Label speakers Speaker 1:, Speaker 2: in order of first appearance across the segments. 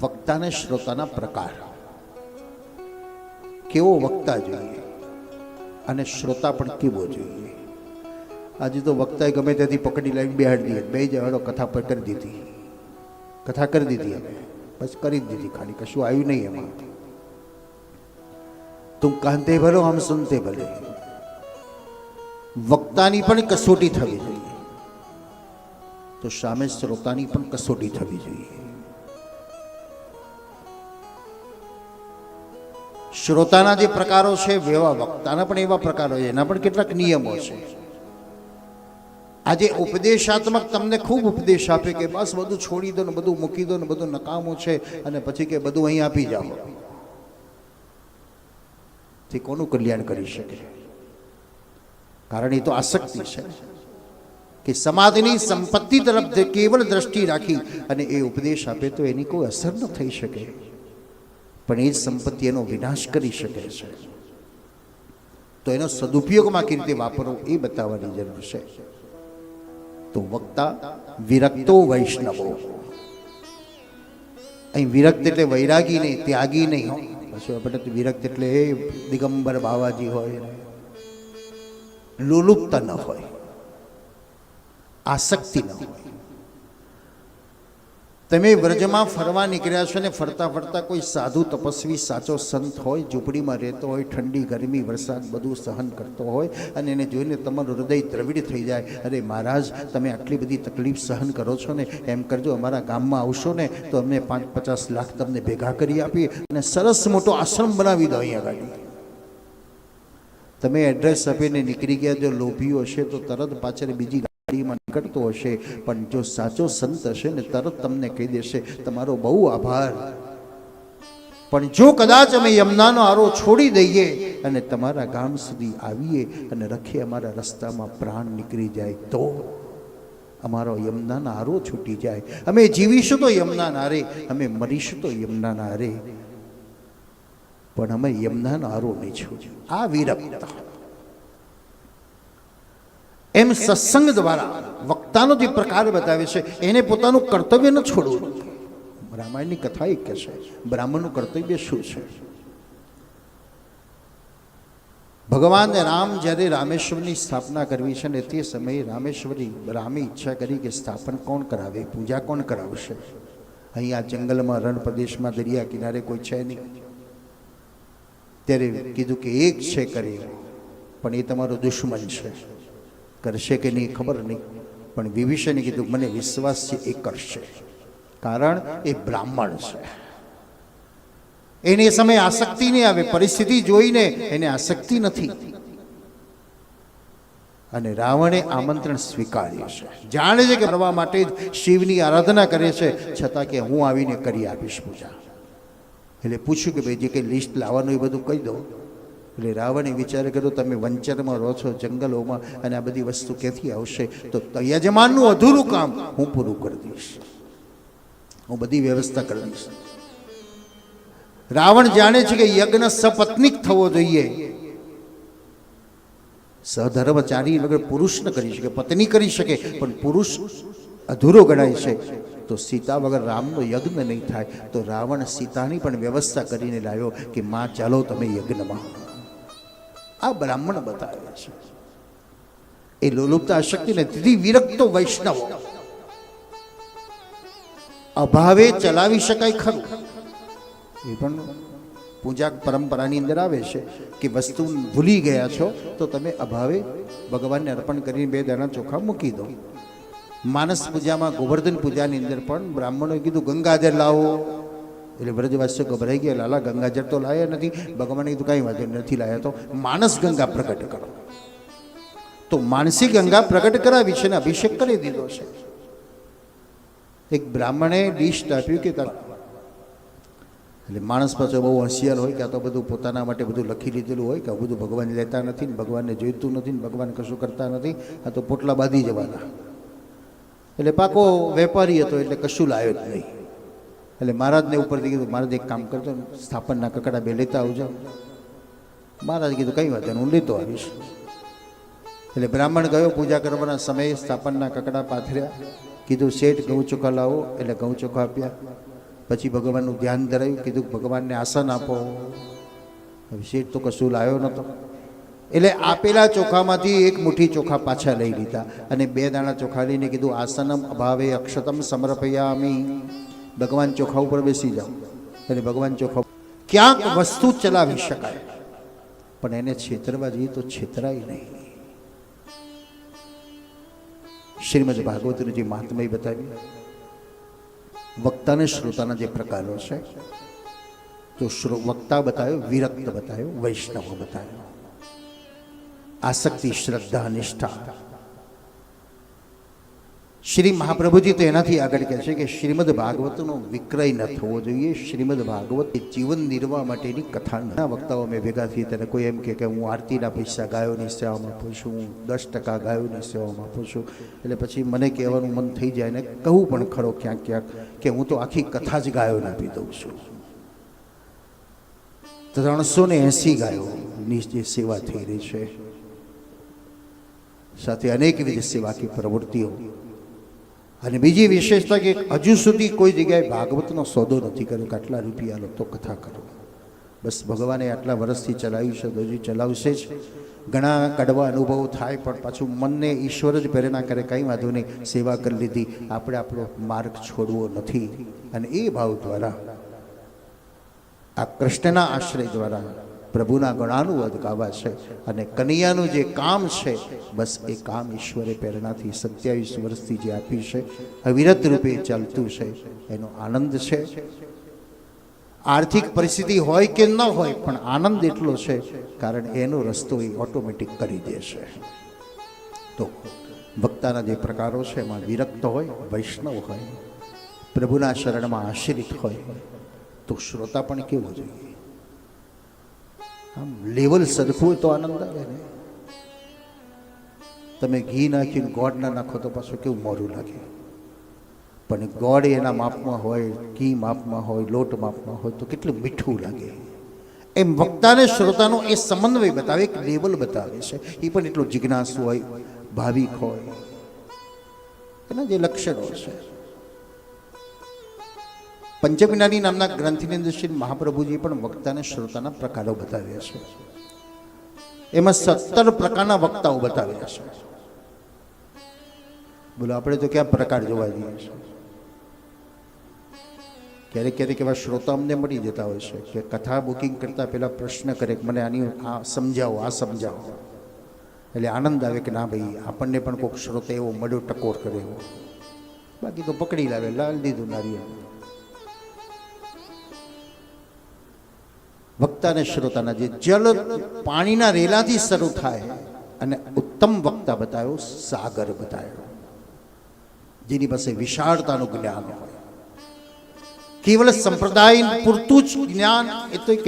Speaker 1: વક્તા અને શ્રોતાના પ્રકાર. કેવો વક્તા જોઈએ? અને શ્રોતા પણ કેવો જોઈએ? આજે તો વક્તાએ ગમે ત્યાંથી પકડી લાવીને બેહાડી દીધી. બે જવાડો કથા પર કરી દીધી. કથા કરી દીધી અમે. બસ કરી દીધી ખાલી. કશું આવ્યું નહીં એમાં. તું કાંતે ભલો, આમ સુનતે ભલે. વક્તાની પણ કસોટી થવી જોઈએ. તો સામે શ્રોતાની પણ કસોટી થવી જોઈએ. શ્રોતાના જે પ્રકારો છે એવા વક્તાના પણ એવા પ્રકારો છે, એના પણ કેટલાક નિયમો છે. આજે ઉપદેશાત્મક તમને ખૂબ ઉપદેશ આપે કે બસ બધું છોડી દો ને બધું મૂકી દો ને બધું નકામું છે અને પછી કે બધું અહીં આપી જાઓ. તે કોનું કલ્યાણ કરી શકે? કારણ એ તો આસક્તિ છે કે સમાજની સંપત્તિ તરફ કેવળ દ્રષ્ટિ રાખી અને એ ઉપદેશ આપે તો એની કોઈ અસર ન થઈ શકે. પણ એ સંપત્તિ એનો વિનાશ કરી શકે છે. તો એનો સદુપયોગમાં કેવી રીતે વાપરવો એ બતાવવાની જરૂર છે. તો વક્તા વિરક્તો વૈષ્ણવો. અહીં વિરક્ત એટલે વૈરાગી નહીં, ત્યાગી નહીં પછી આપણે વિરક્ત એટલે એ દિગંબર બાવાજી હોય, લોલુપતા ન હોય, આસક્તિ ન હોય. તમે વ્રજમાં ફરવા નીકળ્યા છો ને ફરતા ફરતા કોઈ સાધુ તપસ્વી, સાચો સંત હોય, ઝૂંપડીમાં રહેતો હોય, ઠંડી, ગરમી, વરસાદ બધું સહન કરતો હોય અને એને જોઈને તમારું હૃદય દ્રવિડ થઈ જાય, અરે મહારાજ, તમે આટલી બધી તકલીફ સહન કરો છો ને, એમ કરજો અમારા ગામમાં આવશો ને, તો અમને પાંચ પચાસ લાખ તમને ભેગા કરી આપીએ અને સરસ મોટો આશ્રમ બનાવી દો અહીંયા ગાડી. તમે એડ્રેસ આપીને નીકળી ગયા, જો લોભીઓ હશે તો તરત પાછળ બીજી ગાડીમાં નીકળતો હશે, પણ જો સાચો સંત હશે ને તરત તમને કહી દેશે, તમારો બહુ આભાર. પણ જો કદાચ અમે યમુનાનો આરો છોડી દઈએ અને તમારા ગામ સુધી આવીએ અને રખે અમારા રસ્તામાં પ્રાણ નીકળી જાય, તો અમારો યમુનાના આરો છૂટી જાય. અમે જીવીશું તો યમુનાના આરે, અમે મરીશું તો યમુનાના આરે. પણ અમે યમુનાનો આરો નહીં છોડ્યો. આ વિરક્તા એમ સત્સંગ દ્વારા વક્તાનો જે પ્રકાર બતાવે છે, એને પોતાનું કર્તવ્ય ન છોડવું. રામાયણની કથા એક કે છે, બ્રાહ્મણનું કર્તવ્ય શું છે? ભગવાન રામ જ્યારે રામેશ્વરની સ્થાપના કરવી છે ને તે સમયે રામેશ્વરી રામે ઈચ્છા કરી કે સ્થાપન કોણ કરાવે, પૂજા કોણ કરાવશે? અહીંયા જંગલમાં રણ પ્રદેશમાં દરિયા કિનારે કોઈ છે નહીં. ત્યારે કીધું કે એક છે કરે, પણ એ તમારો દુશ્મન છે. કરશે કે નહીં ખબર નહીં. પણ વિભીષણે કીધું, મને વિશ્વાસ છે, એ કરશે. કારણ એ બ્રાહ્મણ છે. એને એ સમયે આસક્તિ નહીં આવે, પરિસ્થિતિ જોઈને એને આસક્તિ નથી. અને રાવણે આમંત્રણ સ્વીકાર્યું છે. જાણે છે કે કરવા માટે જ શિવની આરાધના કરે છે, છતાં કે હું આવીને કરી આપીશ પૂજા. એટલે પૂછ્યું કે ભાઈ, જે કંઈ લિસ્ટ લાવવાનું એ બધું કહી દો. એટલે રાવણે વિચાર કર્યો, તમે વંચરમાં રહો છો જંગલોમાં અને આ બધી વસ્તુ ક્યાંથી આવશે? તો યજમાનનું અધૂરું કામ હું પૂરું કરી દઈશ. હું બધી વ્યવસ્થા કરી દઈશ. રાવણ જાણે છે કે યજ્ઞ સપત્નિક થવો જોઈએ. સધર્મચારી વગર પુરુષ ન કરી શકે, પત્ની કરી શકે, પણ પુરુષ અધૂરો ગણાય છે. તો સીતા વગર રામનો યજ્ઞ નહીં થાય, તો રાવણ સીતાની પણ વ્યવસ્થા કરીને લાવ્યો કે, માં, ચાલો તમે યજ્ઞમાં. આ બ્રાહ્મણ બતાવે છે. એ લોલુપતા શક્તિને નથી વિરક્તો વૈષ્ણવ. અભાવે ચલાવી શકાય ખરું. એ પણ પૂજા પરંપરાની અંદર આવે છે કે વસ્તુ ભૂલી ગયા છો તો તમે અભાવે ભગવાનને અર્પણ કરીને બે દાણા ચોખા મૂકી દો. માનસ પૂજામાં ગોવર્ધન પૂજાની અંદર પણ બ્રાહ્મણોએ કીધું ગંગાજળ લાવો. એટલે વ્રજવાસ્ય ગભરાઈ ગયા લાલા ગંગાજળ તો લાયા નથી. ભગવાને કીધું, કાંઈ વાંધો નથી લાયા તો. માનસ ગંગા પ્રગટ કરો. તો માનસી ગંગા પ્રગટ કરાવી છે ને અભિષેક કરી દીધો છે. એક બ્રાહ્મણે ડીશ આપ્યું કે એટલે માણસ પાછો બહુ હોશિયાર હોય કે આ તો બધું પોતાના માટે બધું લખી લીધેલું હોય કે આ બધું ભગવાન લેતા નથી ને ભગવાનને જોઈતું નથી ને ભગવાન કશું કરતા નથી, આ તો પોટલા બાંધી જવાના. એટલે પાકો વેપારી હતો, એટલે કશું લાવ્યો જ નહીં. એટલે મહારાજને ઉપરથી કીધું, મહારાજ, એક કામ કરતો સ્થાપનના કકડા બે લેતા આવજો. મહારાજ કીધું, કંઈ વાત હું લેતો આવીશ. એટલે બ્રાહ્મણ ગયો, પૂજા કરવાના સમયે સ્થાપનના કકડા પાથર્યા. કીધું, શેઠ, ઘઉં ચોખા લાવો. એટલે ઘઉં ચોખા આપ્યા. પછી ભગવાનનું ધ્યાન ધરાયું, કીધું, ભગવાનને આસન આપો. હવે શેઠ તો કશું લાવ્યો નહોતો. એટલે આપેલા ચોખામાંથી એક મુઠ્ઠી ચોખા પાછા લઈ લીધા અને બે દાણા ચોખા લઈને કીધું, આસનમ અભાવે અક્ષતમ સમર્પયામી. ભગવાન ચોખા ઉપર બેસી જાઓ. અને ભગવાન ચોખા ક્યાંક વસ્તુ ચલાવી શકાય, પણ એને છેતરવા જઈએ તો છેતરાય નહીં. શ્રીમદ ભાગવતનું જે મહાત્મય બતાવ્યું વક્તાને શ્રોતાના જે પ્રકારો છે, તો શ્રો વક્તા બતાવ્યો વિરક્ત બતાવ્યો વૈષ્ણવ બતાવ્યો આસક્તિ, શ્રદ્ધા, નિષ્ઠા. શ્રી મહાપ્રભુજી તો એનાથી આગળ કહે છે કે શ્રીમદ ભાગવતનો વિક્રય ન થવો જોઈએ. શ્રીમદ ભાગવત એ જીવન નિર્વાહ માટેની કથા ના વક્તાઓ મેં ભેગા થઈ ત્યારે કોઈ એમ કે હું આરતીના પૈસા ગાયોની સેવામાં આપું છું, હું દસ ટકા ગાયોની સેવામાં આપું છું. એટલે પછી મને કહેવાનું મન થઈ જાય ને કહું પણ ખરો ક્યાંક ક્યાંક કે હું તો આખી કથા જ ગાયોને આપી દઉં છું. ત્રણસો ને એંસી ગાયોની જે સેવા થઈ રહી છે. સાથે અનેકવિધ સેવાકી પ્રવૃત્તિઓ અને બીજી વિશેષતા કે હજુ સુધી કોઈ જગ્યાએ ભાગવતનો સોદો નથી કર્યો કે આટલા રૂપિયા લો તો કથા કરો. બસ ભગવાને આટલા વર્ષથી ચલાવ્યું છે, તો હજી ચલાવશે જ. ઘણા કડવા અનુભવો થાય, પણ પાછું મનને ઈશ્વર જ પ્રેરણા કરે, કંઈ વાંધો નહીં, સેવા કરી લીધી. આપણે આપણો માર્ગ છોડવો નથી. અને એ ભાવ દ્વારા, આ કૃષ્ણના આશ્રય દ્વારા પ્રભુના ગણાનુવાદ ગાવા છે અને કનૈયાનું જે કામ છે, બસ એ કામ ઈશ્વરે પ્રેરણાથી સત્યાવીસ વર્ષથી જે આપી છે, અવિરત રૂપે ચાલતું છે, એનો આનંદ છે. આર્થિક પરિસ્થિતિ હોય કે ન હોય, પણ આનંદ એટલો છે, કારણ એનો રસ્તો એ ઓટોમેટિક કરી દે છે. તો વક્તાના જે પ્રકારો છે, એમાં વિરક્ત હોય, વૈષ્ણવ હોય, પ્રભુના શરણમાં આશ્રિત હોય, તો શ્રોતા પણ કેવો જોઈએ? આમ લેવલ સરખું હોય તો આનંદ આવે ને. તમે ઘી નાખીને ગોળ ના નાખો તો પાછું કેવું મોરું લાગે. પણ ગોળ એના માપમાં હોય, ઘી માપમાં હોય, લોટ માપમાં હોય તો કેટલું મીઠું લાગે. એમ વક્તાને શ્રોતાનો એ સમન્વય બતાવે, એક લેવલ બતાવે છે. એ પણ એટલું જિજ્ઞાસુ હોય, ભાવિક હોય. એના જે લક્ષણો છે. પંચમિનાની નામના ગ્રંથની અંદર શ્રી મહાપ્રભુજી પણ વક્તાને શ્રોતાના પ્રકારો બતાવ્યા છે. એમાં સત્તર પ્રકારના વક્તાઓ બતાવ્યા છે. બોલો, આપણે તો ક્યાં પ્રકાર જોવા જઈએ છીએ? ક્યારેક ક્યારેક એવા શ્રોતા અમને મળી જતા હોય છે કે કથા બુકિંગ કરતા પહેલા પ્રશ્ન કરે મને આની આ સમજાવો આ સમજાવો. એટલે આનંદ આવે કે ના ભાઈ, આપણને પણ કોઈક શ્રોતા એવો મળ્યો ટકોર કરે એવો બાકી તો પકડી લાવે, લાલ દીધું નારિયેળ. વક્તા અને શ્રોતાના જે જળ પાણીના રેલાથી શરૂ થાય અને ઉત્તમ વક્તા બતાવ્યો સાગર બતાવ્યો જેની પાસે વિશાળતાનું જ્ઞાન હોય. કેવલ સંપ્રદાય પૂરતું જ જ્ઞાન એ તો એક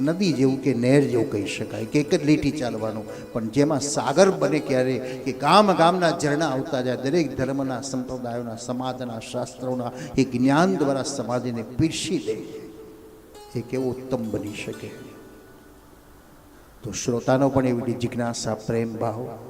Speaker 1: નદી જેવું કે નહેર જેવું કહી શકાય, કે એક જ લીટી ચાલવાનું. પણ જેમાં સાગર બને ક્યારે, કે ગામ ગામના ઝરણા આવતા જાય, દરેક ધર્મના, સંપ્રદાયોના, સમાજના, શાસ્ત્રોના, એ જ્ઞાન દ્વારા સમાજને પીરસી દે. એ કેવો ઉત્તમ બની શકે. તો શ્રોતાનો પણ એવી જિજ્ઞાસા પ્રેમ ભાવ